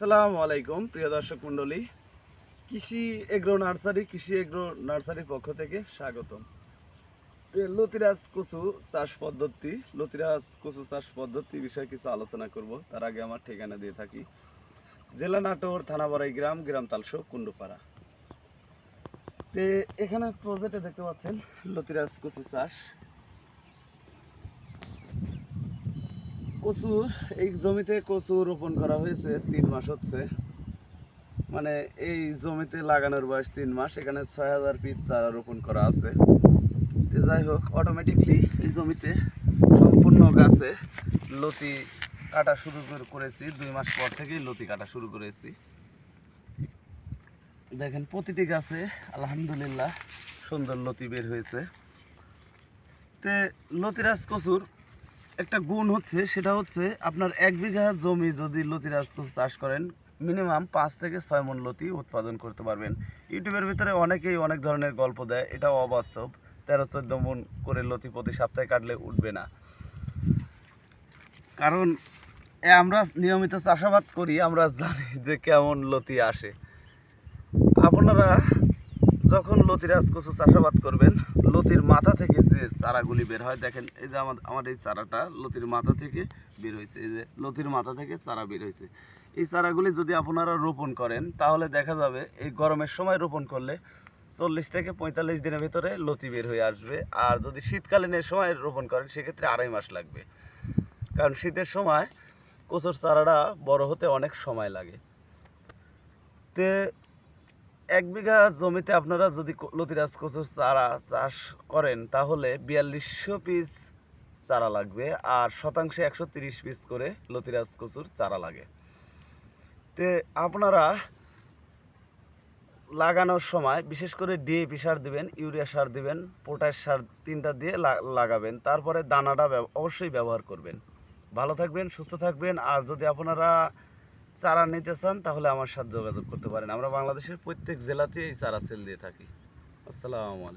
আসসালামু আলাইকুম, প্রিয় দর্শক মণ্ডলী। কৃষি এগ্রো নার্সারি, কৃষি এগ্রো নার্সারির পক্ষ থেকে স্বাগতম। লতিরাজ কচু চাষ পদ্ধতি, লতিরাজ কচু চাষ পদ্ধতি বিষয়ে কিছু আলোচনা করব। তার আগে আমার ঠিকানা দিয়ে থাকি। জেলা নাটোর, থানাবাড়াই গ্রাম গ্রাম তালসো, কুণ্ডুপাড়া। তে এখানে প্রজেক্টে দেখতে পাচ্ছেন লতিরাজ কচু চাষ। কচুর, এই জমিতে কচু রোপণ করা হয়েছে, তিন মাস হচ্ছে। মানে এই জমিতে লাগানোর বয়স তিন মাস, এখানে ছয় হাজার পিস চারা রোপণ করা আছে। যাই হোক অটোমেটিকলি এই জমিতে সম্পূর্ণ গাছে লতি কাটা শুরু করেছি। দুই মাস পর থেকেই লতি কাটা শুরু করেছি। দেখেন, প্রতিটি গাছে আলহামদুলিল্লাহ সুন্দর লতি বের হয়েছে। তে লতিরাজ কচুর একটা গুণ হচ্ছে, সেটা হচ্ছে আপনার এক বিঘা জমি যদি লতিরাজ কচু চাষ করেন, মিনিমাম পাঁচ থেকে ছয় মন লতি উৎপাদন করতে পারবেন। ইউটিউবের ভিতরে অনেকেই অনেক ধরনের গল্প দেয়, এটাও অবাস্তব। তেরো চোদ্দ মন করে লতি প্রতি সপ্তাহে কাটলে উঠবে না। কারণ আমরা নিয়মিত চাষাবাদ করি, আমরা জানি যে কেমন লতি আসে। আপনারা যখন লতিরাজ কচু চাষাবাদ করবেন, লতির মাথা থেকে যে চারাগুলি বের হয়, দেখেন এই যে আমার আমার এই চারাটা লতির মাথা থেকে বের হয়েছে, এই যে লতির মাথা থেকে চারা বের হয়েছে। এই চারাগুলি যদি আপনারা রোপণ করেন, তাহলে দেখা যাবে এই গরমের সময় রোপণ করলে চল্লিশ থেকে পঁয়তাল্লিশ দিনের ভিতরে লতি বের হয়ে আসবে। আর যদি শীতকালীন শীতকালীনের সময় রোপণ করেন, সেক্ষেত্রে আড়াই মাস লাগবে। কারণ শীতের সময় কচুর চারাটা বড় হতে অনেক সময় লাগে। তে এক বিঘা জমিতে আপনারা যদি লতিরাজ কচুর চারা চাষ করেন, তাহলে বিয়াল্লিশশো পিস চারা লাগবে আর শতাংশে একশো তিরিশ পিস করে লতিরাজ কচুর চারা লাগে। তে আপনারা লাগানোর সময় বিশেষ করে ডিএপি সার দিবেন, ইউরিয়া সার দিবেন, পটাশ সার তিনটা দিয়ে লাগাবেন, তারপরে দানাটা অবশ্যই ব্যবহার করবেন। ভালো থাকবেন, সুস্থ থাকবেন, আর যদি আপনারা চারা নিতে চান, তাহলে আমার সাথে যোগাযোগ করতে পারেন। আমরা বাংলাদেশের প্রত্যেক জেলাতে এই চারা সেল দিয়ে থাকি। আসসালামু আলাইকুম।